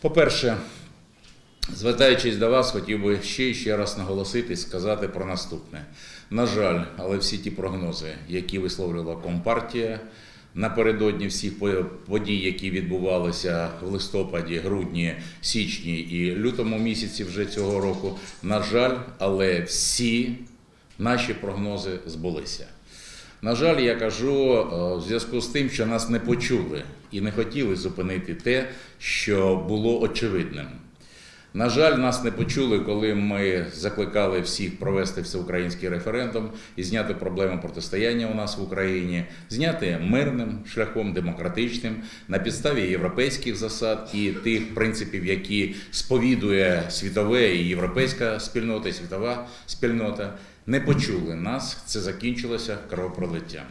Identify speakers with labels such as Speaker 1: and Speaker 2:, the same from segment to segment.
Speaker 1: По-перше, звертаючись до вас, хотів би ще і ще раз наголосити сказати про наступне. На жаль, але всі ті прогнози, які висловлювала Компартія напередодні всіх подій, які відбувалися в листопаді, грудні, січні і лютому місяці вже цього року, на жаль, але всі наші прогнози збулися. На жаль, я кажу е, в зв'язку з тим, що нас не почули і не хотіли зупинити те, що було очевидним. На жаль, нас не почули, коли ми закликали всіх провести всеукраїнський референдум і зняти проблему протистояння у нас в Україні, зняти мирним шляхом, демократичним, на підставі європейських засад і тих принципів, які сповідує світове і європейська спільнота, і світова спільнота. Не почули нас. Це закінчилося кровопролиттям.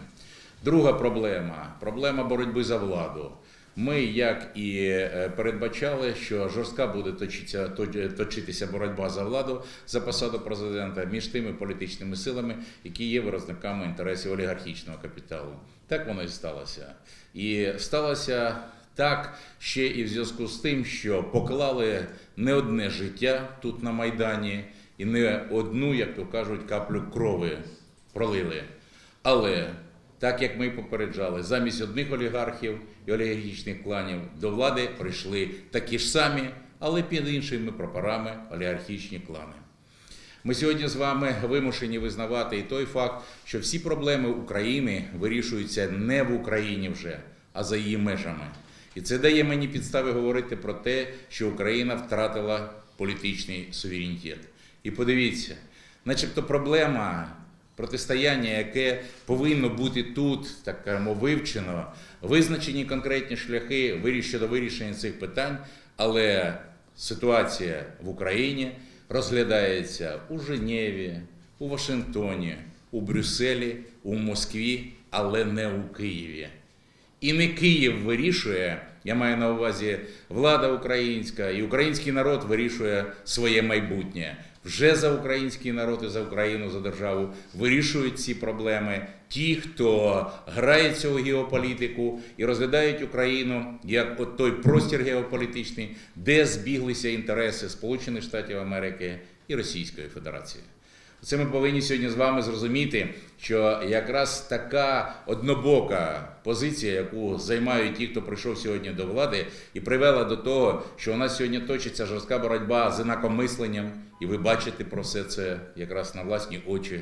Speaker 1: Друга проблема проблема боротьби за владу. Ми, як і е, передбачали, що жорстка буде точитися, точитися боротьба за владу за посаду президента між тими політичними силами, які є виразниками інтересів олігархічного капіталу. Так воно і сталося. І сталося так ще і в зв'язку з тим, що поклали не одне життя тут на Майдані, і не одну, як то кажуть, каплю крови пролили. Але так як ми попереджали, замість одних олігархів і олігархічних кланів до влади прийшли такі ж самі, але під іншими прапорами олігархічні клани. Ми сьогодні з вами вимушені визнавати і той факт, що всі проблеми України вирішуються не в Україні вже, а за її межами. І це дає мені підстави говорити про те, що Україна втратила політичний суверенітет. І подивіться, начебто проблема протистояння, яке повинно бути тут, так кажемо, вивчено, визначені конкретні шляхи щодо вирішення цих питань, але ситуація в Україні розглядається у Женеві, у Вашингтоні, у Брюсселі, у Москві, але не у Києві. І не Київ вирішує, я маю на увазі влада українська, і український народ вирішує своє майбутнє. Вже за український народ і за Україну, за державу вирішують ці проблеми ті, хто грається у геополітику і розглядають Україну як от той простір геополітичний, де збіглися інтереси Сполучених Штатів Америки і Російської Федерації. Це ми повинні сьогодні з вами зрозуміти, що якраз така однобока позиція, яку займають ті, хто прийшов сьогодні до влади, і привела до того, що у нас сьогодні точиться жорстка боротьба з інакомисленням, і ви бачите про все це якраз на власні очі.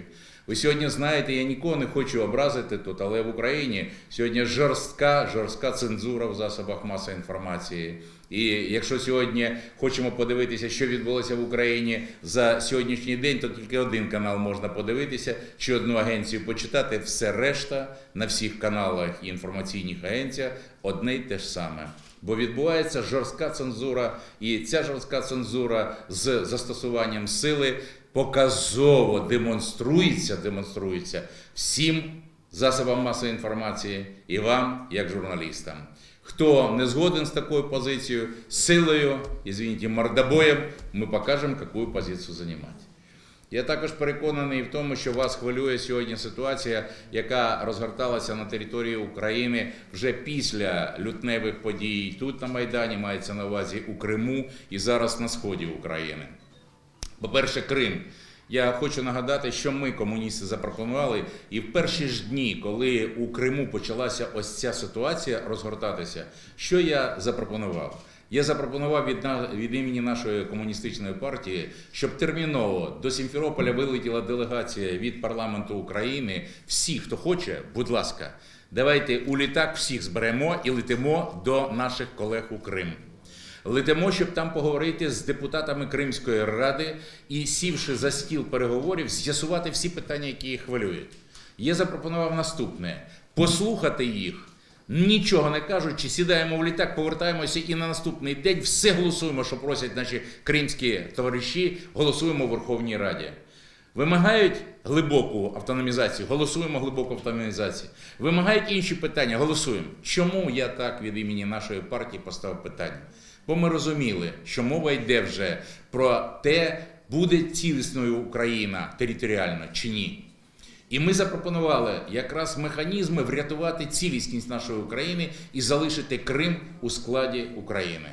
Speaker 1: Ви сьогодні знаєте, я нікого не хочу образити тут, але в Україні сьогодні жорстка, жорстка цензура в засобах масової інформації. І якщо сьогодні хочемо подивитися, що відбулося в Україні за сьогоднішній день, то тільки один канал можна подивитися, чи одну агенцію почитати. Все решта на всіх каналах і інформаційних агенціях одне й те ж саме. Бо відбувається жорстка цензура, і ця жорстка цензура з застосуванням сили показово демонструється, демонструється всім засобам масової інформації і вам, як журналістам. Хто не згоден з такою позицією, силою, извините, мордобоєм, ми покажемо, яку позицію займати. Я також переконаний в тому, що вас хвилює сьогодні ситуація, яка розгорталася на території України вже після лютневих подій тут на Майдані, мається на увазі у Криму і зараз на сході України. По-перше, Крим. Я хочу нагадати, що ми, комуністи, запропонували, і в перші ж дні, коли у Криму почалася ось ця ситуація розгортатися, що я запропонував? Я запропонував від, від імені нашої комуністичної партії, щоб терміново до Сімферополя вилетіла делегація від парламенту України. Всі, хто хоче, будь ласка, давайте у літак всіх зберемо і летимо до наших колег у Крим. Летимо, щоб там поговорити з депутатами Кримської ради і, сівши за стіл переговорів, з'ясувати всі питання, які їх хвилюють. Я запропонував наступне: послухати їх, нічого не кажучи, сідаємо в літак, повертаємося і на наступний день все голосуємо, що просять наші кримські товариші, голосуємо в Верховній Раді. Вимагають глибоку автономізацію, голосуємо глибоку автономізацію. Вимагають інші питання, голосуємо. Чому я так від імені нашої партії поставив питання? Бо ми розуміли, що мова йде вже про те, буде цілісною Україна територіально чи ні. І ми запропонували якраз механізми врятувати цілісність нашої України і залишити Крим у складі України.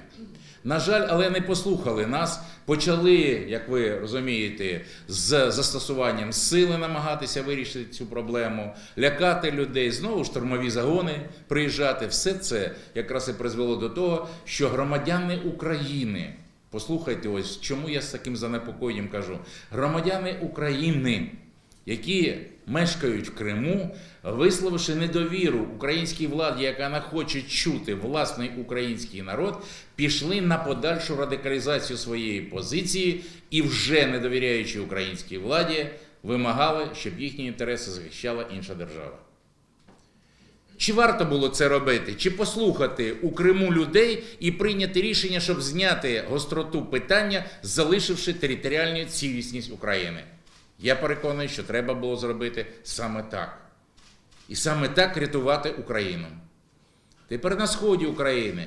Speaker 1: На жаль, але не послухали нас. Почали, як ви розумієте, з застосуванням сили намагатися вирішити цю проблему, лякати людей, знову штурмові загони приїжджати. Все це якраз і призвело до того, що громадяни України. Послухайте, ось чому я з таким занепокоєнням кажу. Громадяни України, які мешкають в Криму, висловивши недовіру українській владі, яка не хоче чути власний український народ, пішли на подальшу радикалізацію своєї позиції і, вже не довіряючи українській владі, вимагали, щоб їхні інтереси захищала інша держава. Чи варто було це робити? Чи послухати у Криму людей і прийняти рішення, щоб зняти гостроту питання, залишивши територіальну цілісність України? Я переконаний, що треба було зробити саме так. І саме так рятувати Україну. Тепер на сході України.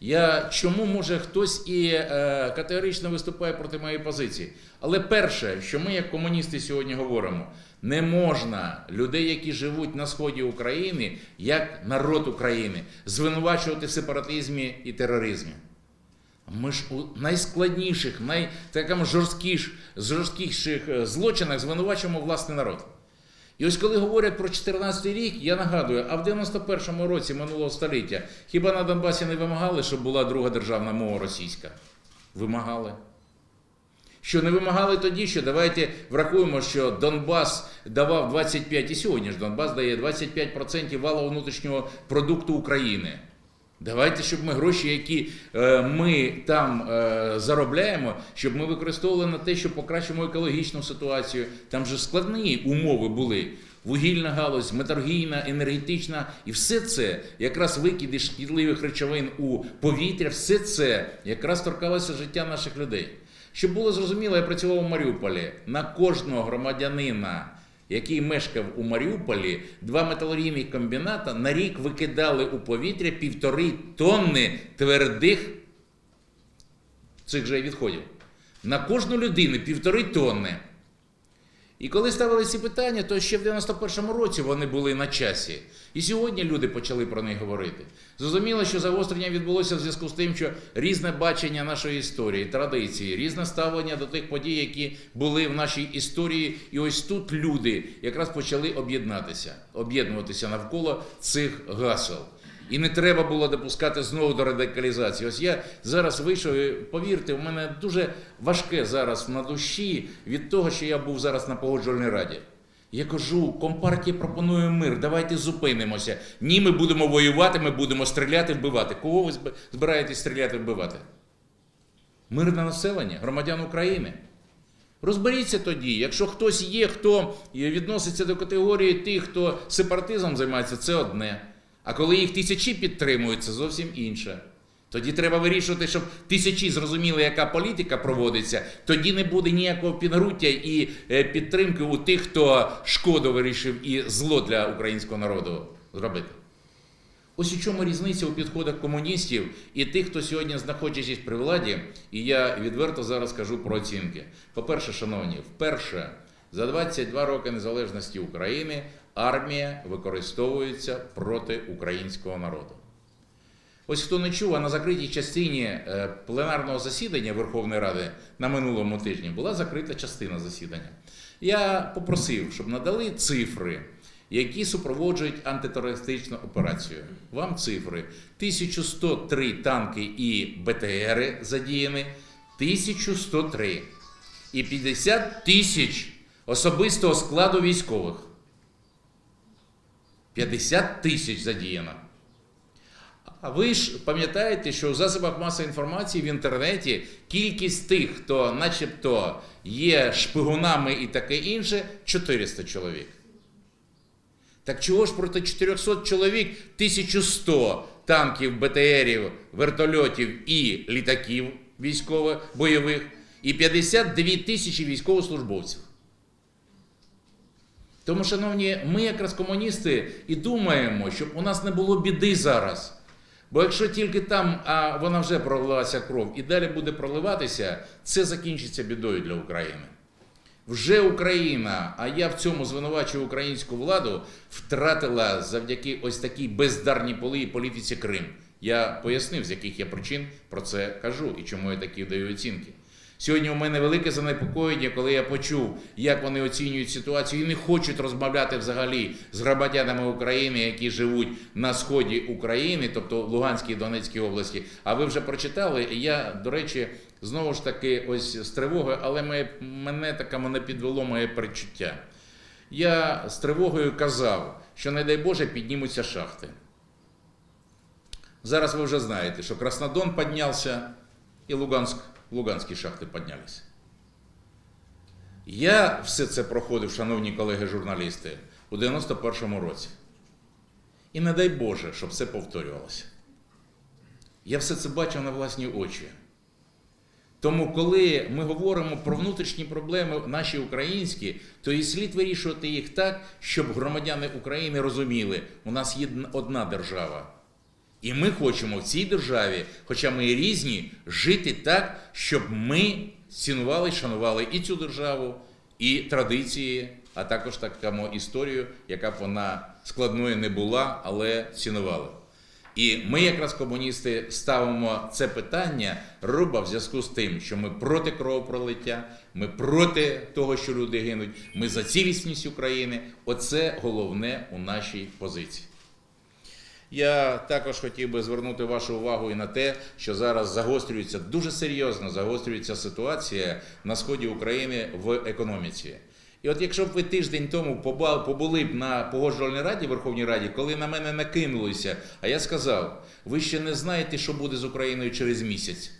Speaker 1: Я чому може хтось і е, категорично виступає проти моєї позиції? Але перше, що ми, як комуністи, сьогодні говоримо, не можна людей, які живуть на сході України, як народ України, звинувачувати в сепаратизмі і тероризмі. Ми ж у найскладніших, най, жорсткіших е, злочинах звинувачуємо власний народ. І ось коли говорять про 14 рік, я нагадую, а в 91-му році минулого століття хіба на Донбасі не вимагали, щоб була друга державна мова російська? Вимагали. Що не вимагали тоді, що давайте врахуємо, що Донбас давав 25, і сьогодні ж Донбас дає 25% валового внутрішнього продукту України. Давайте, щоб ми гроші, які е, ми там е, заробляємо, щоб ми використовували на те, щоб покращимо екологічну ситуацію. Там же складні умови були. Вугільна галузь, металургійна, енергетична, і все це якраз викиди шкідливих речовин у повітря, все це якраз торкалося життя наших людей. Щоб було зрозуміло, я працював у Маріуполі на кожного громадянина який мешкав у Маріуполі, два металургійні комбіната на рік викидали у повітря півтори тонни твердих цих же відходів. На кожну людину півтори тонни. І коли ставили ці питання, то ще в 91-му році вони були на часі. І сьогодні люди почали про них говорити. Зрозуміло, що загострення відбулося в зв'язку з тим, що різне бачення нашої історії, традиції, різне ставлення до тих подій, які були в нашій історії. І ось тут люди якраз почали об'єднатися, об'єднуватися навколо цих гасел. І не треба було допускати знову до радикалізації. Ось я зараз вийшов, і повірте, у мене дуже важке зараз на душі від того, що я був зараз на погоджувальній раді. Я кажу, компартія пропонує мир, давайте зупинимося. Ні, ми будемо воювати, ми будемо стріляти, вбивати. Кого ви збираєтесь стріляти, вбивати? Мирне населення, громадян України. Розберіться тоді, якщо хтось є, хто відноситься до категорії тих, хто сепаратизмом займається, це одне. А коли їх тисячі підтримують, це зовсім інше. Тоді треба вирішувати, щоб тисячі зрозуміли, яка політика проводиться. Тоді не буде ніякого підґрунтя і е, підтримки у тих, хто шкоду вирішив і зло для українського народу зробити. Ось у чому різниця у підходах комуністів і тих, хто сьогодні знаходячись при владі, і я відверто зараз кажу про оцінки. По-перше, шановні, вперше за 22 роки незалежності України армія використовується проти українського народу. Ось хто не чув, а на закритій частині е, пленарного засідання Верховної Ради на минулому тижні була закрита частина засідання. Я попросив, щоб надали цифри, які супроводжують антитерористичну операцію. Вам цифри: 1103 танки і БТРи задіяні, 1103 і 50 тисяч особистого складу військових. 50 тисяч задіяно. А ви ж пам'ятаєте, що в засобах масової інформації в інтернеті кількість тих, хто начебто є шпигунами і таке інше, 400 чоловік. Так чого ж проти 400 чоловік 1100 танків, БТРів, вертольотів і літаків військових бойових, і 52 тисячі військовослужбовців? Тому, шановні, ми якраз комуністи і думаємо, щоб у нас не було біди зараз. Бо якщо тільки там, а вона вже пролилася кров і далі буде проливатися, це закінчиться бідою для України. Вже Україна, а я в цьому звинувачую українську владу, втратила завдяки ось такій бездарній політиці Крим. Я пояснив, з яких я причин про це кажу і чому я такі даю оцінки. Сьогодні у мене велике занепокоєння, коли я почув, як вони оцінюють ситуацію і не хочуть розмовляти взагалі з громадянами України, які живуть на сході України, тобто в Луганській і Донецькій області. А ви вже прочитали? І я, до речі, знову ж таки, ось з тривогою, але моє, мене таке мене підвело моє перечуття. Я з тривогою казав, що, не дай Боже, піднімуться шахти. Зараз ви вже знаєте, що Краснодон піднявся і Луганськ, Луганські шахти піднялися. Я все це проходив, шановні колеги журналісти, у 91-му році. І не дай Боже, щоб це повторювалося. Я все це бачив на власні очі. Тому, коли ми говоримо про внутрішні проблеми наші українські, то і слід вирішувати їх так, щоб громадяни України розуміли, у нас є одна держава. І ми хочемо в цій державі, хоча ми і різні, жити так, щоб ми цінували, шанували і цю державу, і традиції, а також так само історію, яка б вона складною не була, але цінували. І ми, якраз комуністи, ставимо це питання руба в зв'язку з тим, що ми проти кровопролиття, ми проти того, що люди гинуть, ми за цілісність України. Оце головне у нашій позиції. Я також хотів би звернути вашу увагу і на те, що зараз загострюється дуже серйозно загострюється ситуація на сході України в економіці. І от якщо б ви тиждень тому побули б на погоджувальній раді Верховній Раді, коли на мене накинулися, а я сказав, ви ще не знаєте, що буде з Україною через місяць.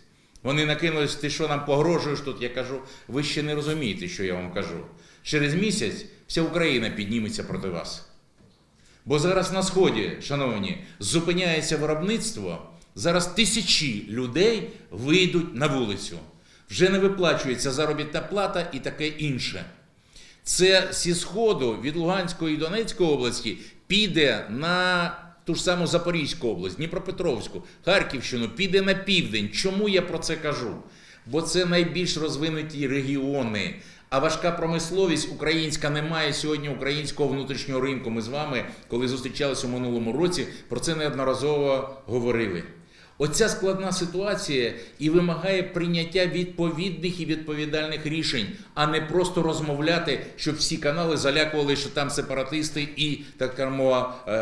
Speaker 1: Вони накинулись, ти що нам погрожуєш тут? Я кажу, ви ще не розумієте, що я вам кажу. Через місяць вся Україна підніметься проти вас. Бо зараз на сході, шановні, зупиняється виробництво. Зараз тисячі людей вийдуть на вулицю. Вже не виплачується заробітна плата і таке інше. Це зі сходу від Луганської і Донецької області піде на ту ж саму Запорізьку область, Дніпропетровську, Харківщину, піде на південь. Чому я про це кажу? Бо це найбільш розвинуті регіони. А важка промисловість українська не має сьогодні українського внутрішнього ринку. Ми з вами, коли зустрічалися у минулому році, про це неодноразово говорили. Оця складна ситуація і вимагає прийняття відповідних і відповідальних рішень, а не просто розмовляти, щоб всі канали залякували, що там сепаратисти і так само, е,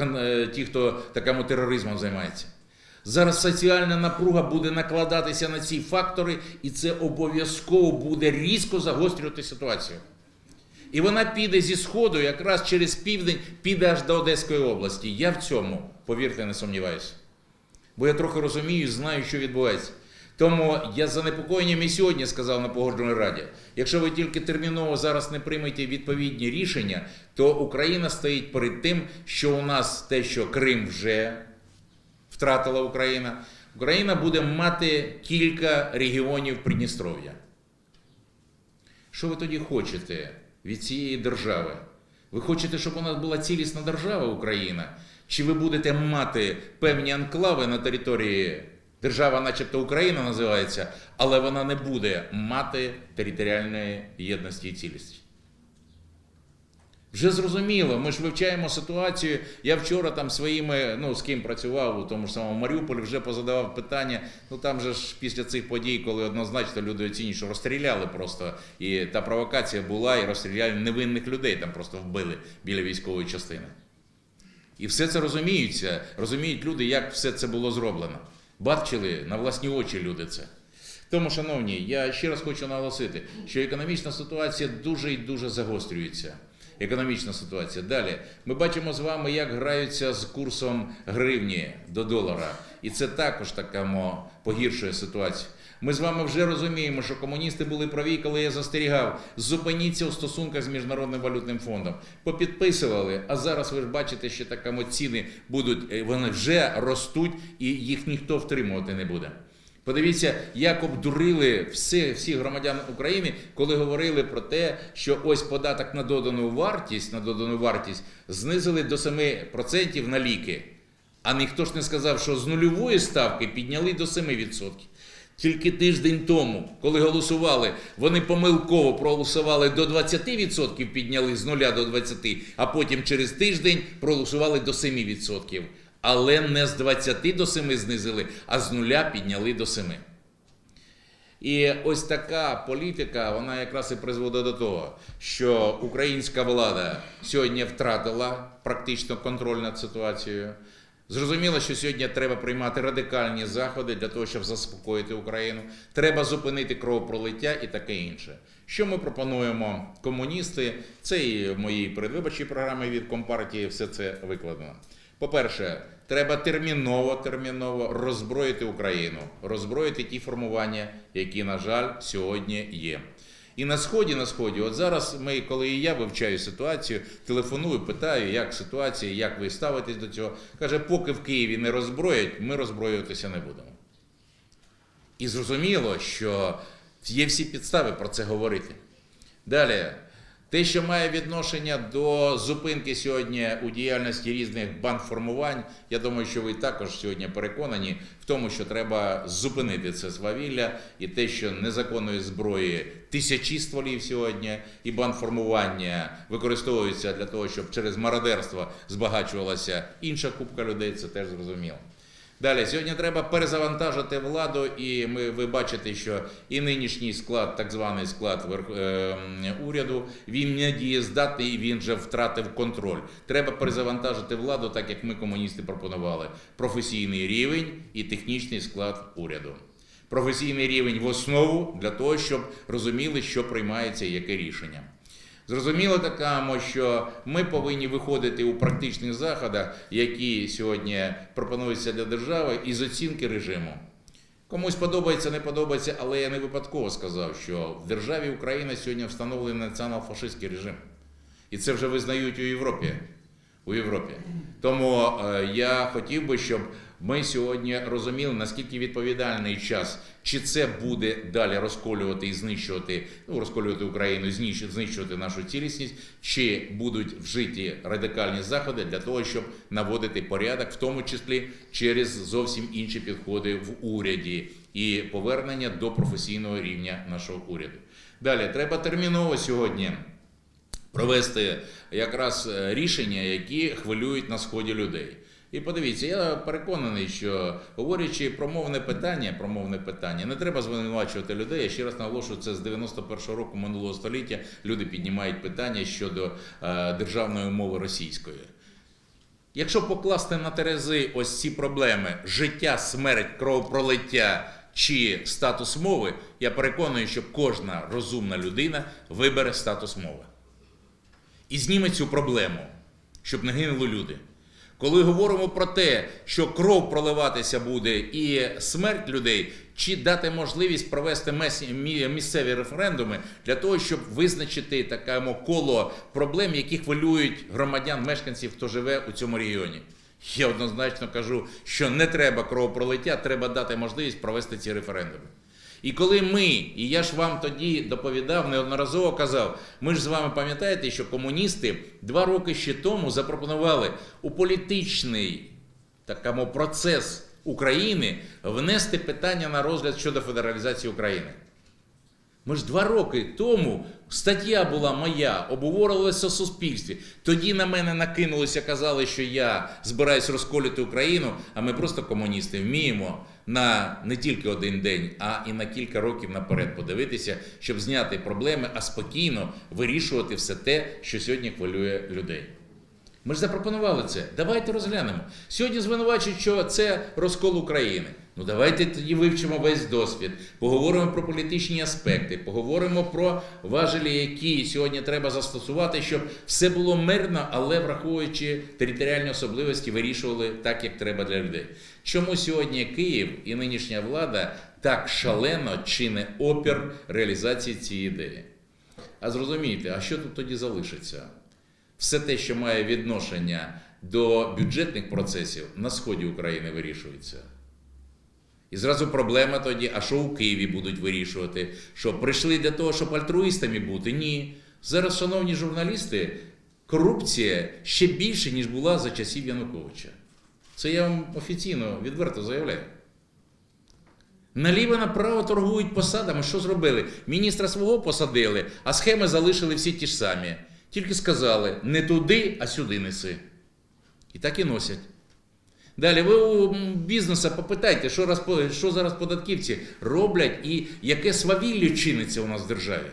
Speaker 1: е, ті, хто такому тероризмом займається. Зараз соціальна напруга буде накладатися на ці фактори, і це обов'язково буде різко загострювати ситуацію. І вона піде зі сходу, якраз через південь, піде аж до Одеської області. Я в цьому, повірте, не сумніваюся. Бо я трохи розумію, знаю, що відбувається. Тому я з занепокоєнням і сьогодні сказав на погоджувальній раді: якщо ви тільки терміново зараз не приймете відповідні рішення, то Україна стоїть перед тим, що у нас те, що Крим вже втратила Україна, Україна буде мати кілька регіонів Придністров'я. Що ви тоді хочете від цієї держави? Ви хочете, щоб у нас була цілісна держава Україна? Чи ви будете мати певні анклави на території держава, начебто Україна називається, але вона не буде мати територіальної єдності і цілісності? Вже зрозуміло, ми ж вивчаємо ситуацію. Я вчора там своїми, ну з ким працював у тому ж самому Маріуполі, вже позадавав питання. Ну там же ж після цих подій, коли однозначно люди оцінюють, що розстріляли просто, і та провокація була, і розстріляли невинних людей, там просто вбили біля військової частини. І все це розуміються, розуміють люди, як все це було зроблено. Бачили на власні очі люди це. Тому, шановні, я ще раз хочу наголосити, що економічна ситуація дуже і дуже загострюється. Економічна ситуація. Далі ми бачимо з вами, як граються з курсом гривні до долара, і це також такамо погіршує ситуацію. Ми з вами вже розуміємо, що комуністи були праві, коли я застерігав, зупиніться у стосунках з міжнародним валютним фондом. Попідписували, а зараз ви ж бачите, що такамо ціни будуть, е, вони вже ростуть, і їх ніхто втримувати не буде. Подивіться, як обдурили всі, всі громадян України, коли говорили про те, що ось податок на додану вартість, на додану вартість знизили до 7% на ліки. А ніхто ж не сказав, що з нульової ставки підняли до 7%. Тільки тиждень тому, коли голосували, вони помилково проголосували до 20%, підняли з 0 до 20%, а потім через тиждень проголосували до 7%. Але не з 20 до 7 знизили, а з нуля підняли до 7. І ось така політика, вона якраз і призводить до того, що українська влада сьогодні втратила практично контроль над ситуацією. Зрозуміло, що сьогодні треба приймати радикальні заходи для того, щоб заспокоїти Україну. Треба зупинити кровопролиття і таке інше. Що ми пропонуємо комуністи? Це і в моїй передвиборчій програмі від Компартії все це викладено. По-перше, треба терміново, терміново роззброїти Україну, роззброїти ті формування, які, на жаль, сьогодні є. І на сході, на сході, от зараз ми, коли і я вивчаю ситуацію, телефоную, питаю, як ситуація, як ви ставитесь до цього. Каже, поки в Києві не роззброять, ми роззброюватися не будемо. І зрозуміло, що є всі підстави про це говорити. Далі, те, що має відношення до зупинки сьогодні у діяльності різних бандформувань, я думаю, що ви також сьогодні переконані в тому, що треба зупинити це свавілля і те, що незаконної зброї тисячі стволів сьогодні, і бандформування використовуються для того, щоб через мародерство збагачувалася інша купка людей, це теж зрозуміло. Далі сьогодні треба перезавантажити владу, і ми ви бачите, що і нинішній склад, так званий склад верх, е, уряду, він не дієздатний і він вже втратив контроль. Треба перезавантажити владу, так як ми комуністи пропонували. Професійний рівень і технічний склад уряду. Професійний рівень в основу для того, щоб розуміли, що приймається і яке рішення. Зрозуміло такамо, що ми повинні виходити у практичних заходах, які сьогодні пропонуються для держави, із оцінки режиму. Комусь подобається, не подобається, але я не випадково сказав, що в державі Україна сьогодні встановлений націонал-фашистський режим. І це вже визнають у Європі. У Європі. Тому е, я хотів би, щоб ми сьогодні розуміли, наскільки відповідальний час, чи це буде далі розколювати і знищувати, ну розколювати Україну, знищувати нашу цілісність, чи будуть вжиті радикальні заходи для того, щоб наводити порядок, в тому числі через зовсім інші підходи в уряді і повернення до професійного рівня нашого уряду. Далі треба терміново сьогодні провести якраз е, рішення, які хвилюють на сході людей. І подивіться, я переконаний, що говорячи про мовне питання, про мовне питання, не треба звинувачувати людей. Я ще раз наголошую, це з 91-го року минулого століття люди піднімають питання щодо е, державної мови російської. Якщо покласти на терези ось ці проблеми життя, смерть, кровопролиття чи статус мови, я переконаний, що кожна розумна людина вибере статус мови і зніме цю проблему, щоб не гинули люди. Коли говоримо про те, що кров проливатися буде і смерть людей, чи дати можливість провести місцеві референдуми для того, щоб визначити таке коло проблем, які хвилюють громадян, мешканців, хто живе у цьому регіоні. Я однозначно кажу, що не треба кровопролиття, треба дати можливість провести ці референдуми. І коли ми, і я ж вам тоді доповідав, неодноразово казав, ми ж з вами пам'ятаєте, що комуністи два роки ще тому запропонували у політичний такому процес України внести питання на розгляд щодо федералізації України. Ми ж два роки тому стаття була моя, обговорювалася в суспільстві. Тоді на мене накинулися, казали, що я збираюсь розколювати Україну, а ми просто комуністи вміємо на не тільки один день, а і на кілька років наперед подивитися, щоб зняти проблеми, а спокійно вирішувати все те, що сьогодні хвилює людей. Ми ж запропонували це. Давайте розглянемо. Сьогодні звинувачують, що це розкол України. Ну давайте тоді вивчимо весь досвід, поговоримо про політичні аспекти, поговоримо про важелі, які сьогодні треба застосувати, щоб все було мирно, але враховуючи територіальні особливості, вирішували так, як треба для людей. Чому сьогодні Київ і нинішня влада так шалено чине опір реалізації цієї ідеї? А зрозумійте, а що тут тоді залишиться? все те, що має відношення до бюджетних процесів на сході України вирішується. І зразу проблема тоді, а що у Києві будуть вирішувати? Що прийшли для того, щоб альтруїстами бути? Ні. Зараз, шановні журналісти, корупція ще більше, ніж була за часів Януковича. Це я вам офіційно відверто заявляю. Наліво направо торгують посадами. Що зробили? Міністра свого посадили, а схеми залишили всі ті ж самі. Тільки сказали не туди, а сюди неси. І так і носять. Далі ви у бізнеса попитайте, що, розпо- що зараз податківці роблять і яке свавілля чиниться у нас в державі.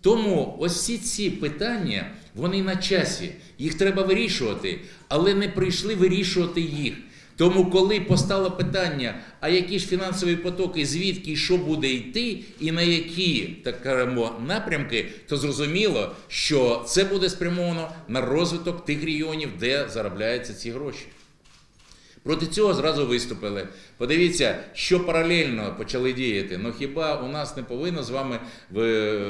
Speaker 1: Тому ось всі ці питання, вони на часі, їх треба вирішувати, але не прийшли вирішувати їх. Тому, коли постало питання, а які ж фінансові потоки, звідки і що буде йти, і на які так кажемо, напрямки, то зрозуміло, що це буде спрямовано на розвиток тих регіонів, де заробляються ці гроші. Проти цього зразу виступили. Подивіться, що паралельно почали діяти. Ну хіба у нас не повинно з вами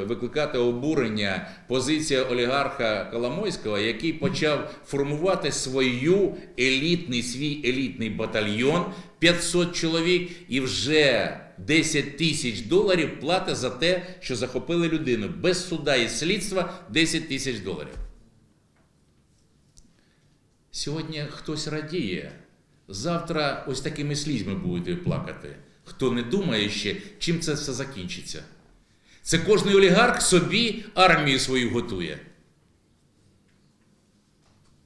Speaker 1: викликати обурення позиція олігарха Коломойського, який почав формувати свою елітний свій елітний батальйон 500 чоловік і вже 10 тисяч доларів платить за те, що захопили людину без суда і слідства 10 тисяч доларів. Сьогодні хтось радіє. Завтра ось такими слізьми будете плакати. Хто не думає ще, чим це все закінчиться. Це кожний олігарх собі армію свою готує.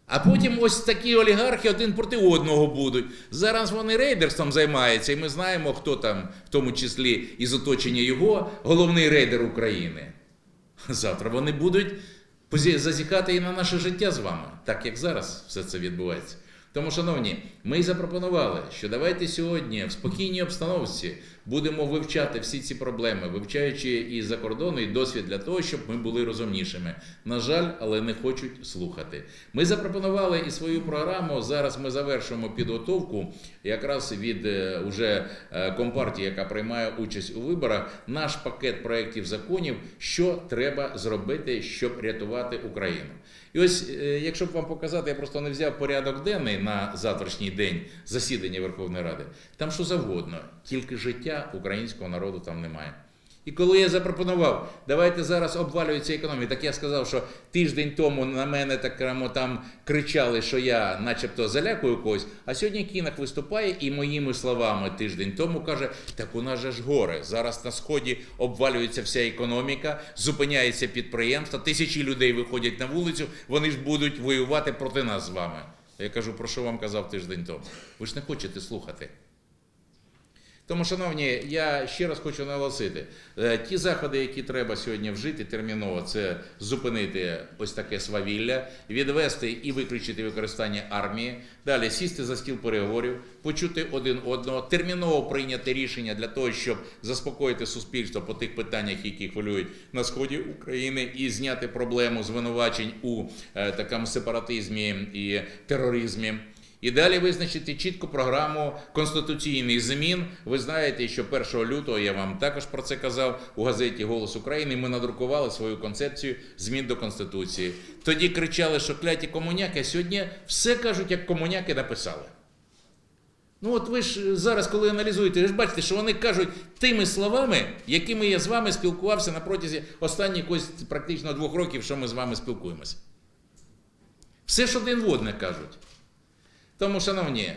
Speaker 1: А потім ось такі олігархи один проти одного будуть. Зараз вони рейдерством займаються, і ми знаємо, хто там, в тому числі із оточення його, головний рейдер України. Завтра вони будуть зазіхати і на наше життя з вами, так як зараз все це відбувається. Тому, шановні, ми й запропонували, що давайте сьогодні в спокійній обстановці будемо вивчати всі ці проблеми, вивчаючи і за кордону, і досвід для того, щоб ми були розумнішими. На жаль, але не хочуть слухати. Ми запропонували і свою програму. Зараз ми завершуємо підготовку якраз від е, уже е, компартії, яка приймає участь у виборах, наш пакет проєктів законів, що треба зробити, щоб рятувати Україну. І ось, е, якщо б вам показати, я просто не взяв порядок денний на завтрашній день засідання Верховної Ради. Там що завгодно, тільки життя українського народу там немає. І коли я запропонував, давайте зараз обвалюється економія, так я сказав, що тиждень тому на мене так прямо там кричали, що я начебто залякую когось, а сьогодні Кінах виступає і моїми словами тиждень тому каже: так у нас же ж гори. Зараз на сході обвалюється вся економіка, зупиняється підприємство, тисячі людей виходять на вулицю, вони ж будуть воювати проти нас з вами. Я кажу, про що вам казав тиждень тому? Ви ж не хочете слухати. Тому, шановні, я ще раз хочу наголосити: е, ті заходи, які треба сьогодні вжити терміново, це зупинити ось таке свавілля, відвести і виключити використання армії, далі сісти за стіл переговорів, почути один одного, терміново прийняти рішення для того, щоб заспокоїти суспільство по тих питаннях, які хвилюють на сході України, і зняти проблему звинувачень у е, такому сепаратизмі і тероризмі. І далі визначити чітку програму конституційних змін. Ви знаєте, що 1 лютого я вам також про це казав у газеті Голос України. Ми надрукували свою концепцію змін до конституції. Тоді кричали, що кляті комуняки, а сьогодні все кажуть, як комуняки написали. Ну от ви ж зараз, коли аналізуєте, ви ж бачите, що вони кажуть тими словами, якими я з вами спілкувався на протязі останніх ось практично двох років, що ми з вами спілкуємося. Все ж один в одне кажуть. Тому, шановні,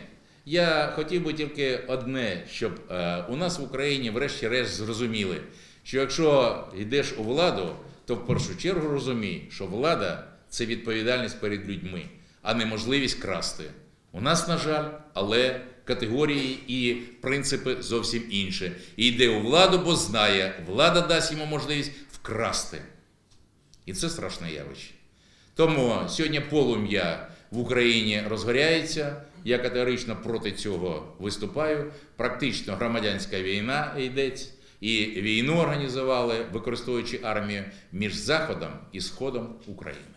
Speaker 1: я хотів би тільки одне, щоб е, у нас в Україні, врешті-решт, зрозуміли, що якщо йдеш у владу, то в першу чергу розумій, що влада це відповідальність перед людьми, а не можливість красти. У нас, на жаль, але категорії і принципи зовсім інші. І йде у владу, бо знає, влада дасть йому можливість вкрасти. І це страшне явище. Тому сьогодні полум'я в Україні розгоряється. Я категорично проти цього виступаю. Практично громадянська війна йдеться. І війну організували, використовуючи армію між Заходом і Сходом України.